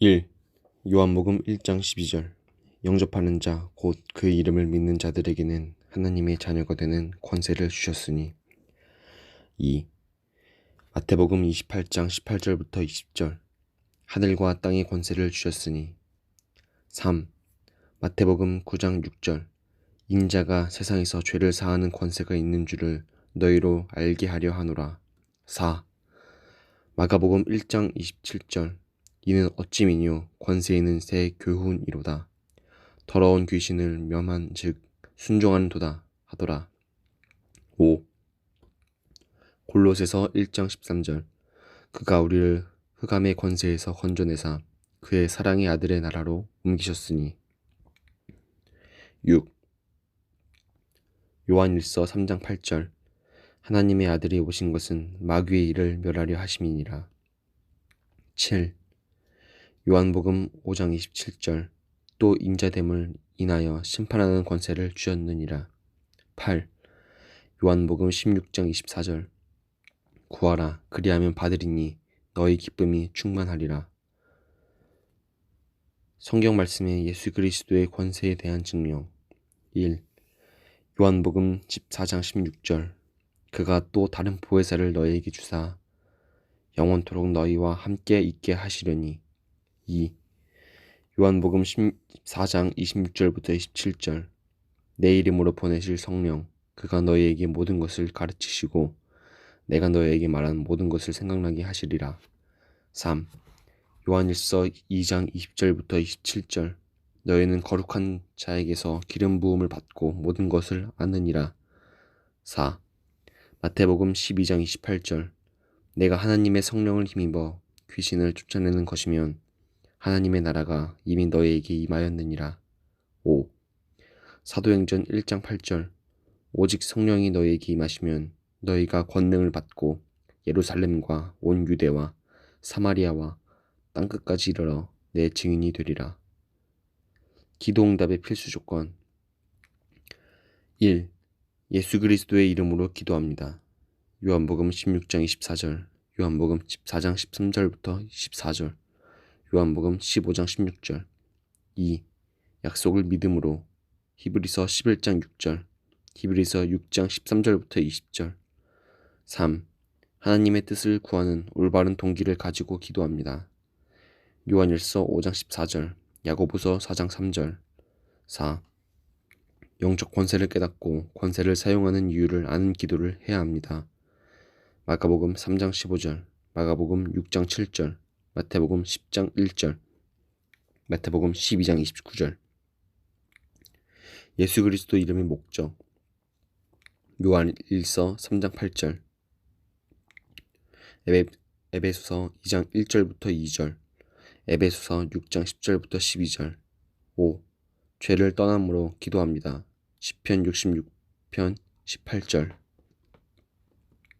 1. 요한복음 1장 12절 영접하는 자 곧 그 이름을 믿는 자들에게는 하나님의 자녀가 되는 권세를 주셨으니 2. 마태복음 28장 18절부터 20절 하늘과 땅의 권세를 주셨으니 3. 마태복음 9장 6절 인자가 세상에서 죄를 사하는 권세가 있는 줄을 너희로 알게 하려 하노라 4. 마가복음 1장 27절 이는 어찌 미뇨 권세에는 새 교훈이로다. 더러운 귀신을 멸한 즉 순종하는 도다 하더라. 5. 골로새서 1장 13절 그가 우리를 흑암의 권세에서 건져내사 그의 사랑의 아들의 나라로 옮기셨으니 6. 요한일서 3장 8절 하나님의 아들이 오신 것은 마귀의 일을 멸하려 하심이니라. 7. 요한복음 5장 27절 또 인자됨을 인하여 심판하는 권세를 주셨느니라. 8. 요한복음 16장 24절 구하라 그리하면 받으리니 너희 기쁨이 충만하리라. 성경 말씀의 예수 그리스도의 권세에 대한 증명 1. 요한복음 14장 16절 그가 또 다른 보혜사를 너희에게 주사 영원토록 너희와 함께 있게 하시려니 2. 요한복음 14장 26절부터 27절 내 이름으로 보내실 성령 그가 너희에게 모든 것을 가르치시고 내가 너희에게 말한 모든 것을 생각나게 하시리라. 3. 요한일서 2장 20절부터 27절 너희는 거룩한 자에게서 기름 부음을 받고 모든 것을 아느니라. 4. 마태복음 12장 28절 내가 하나님의 성령을 힘입어 귀신을 쫓아내는 것이면 하나님의 나라가 이미 너희에게 임하였느니라. 5. 사도행전 1장 8절 오직 성령이 너희에게 임하시면 너희가 권능을 받고 예루살렘과 온 유대와 사마리아와 땅끝까지 이르러 내 증인이 되리라. 기도응답의 필수 조건 1. 예수 그리스도의 이름으로 기도합니다. 요한복음 16장 24절, 요한복음 14장 13절부터 14절, 요한복음 15장 16절. 2. 약속을 믿음으로 히브리서 11장 6절, 히브리서 6장 13절부터 20절. 3. 하나님의 뜻을 구하는 올바른 동기를 가지고 기도합니다. 요한일서 5장 14절, 야고보서 4장 3절. 4. 영적 권세를 깨닫고 권세를 사용하는 이유를 아는 기도를 해야 합니다. 마가복음 3장 15절, 마가복음 6장 7절, 마태복음 10장 1절, 마태복음 12장 29절. 예수 그리스도 이름의 목적. 요한 1서 3장 8절. 에베, 에베소서 2장 1절부터 2절. 에베소서 6장 10절부터 12절. 5. 죄를 떠남으로 기도합니다. 10편 66편 18절.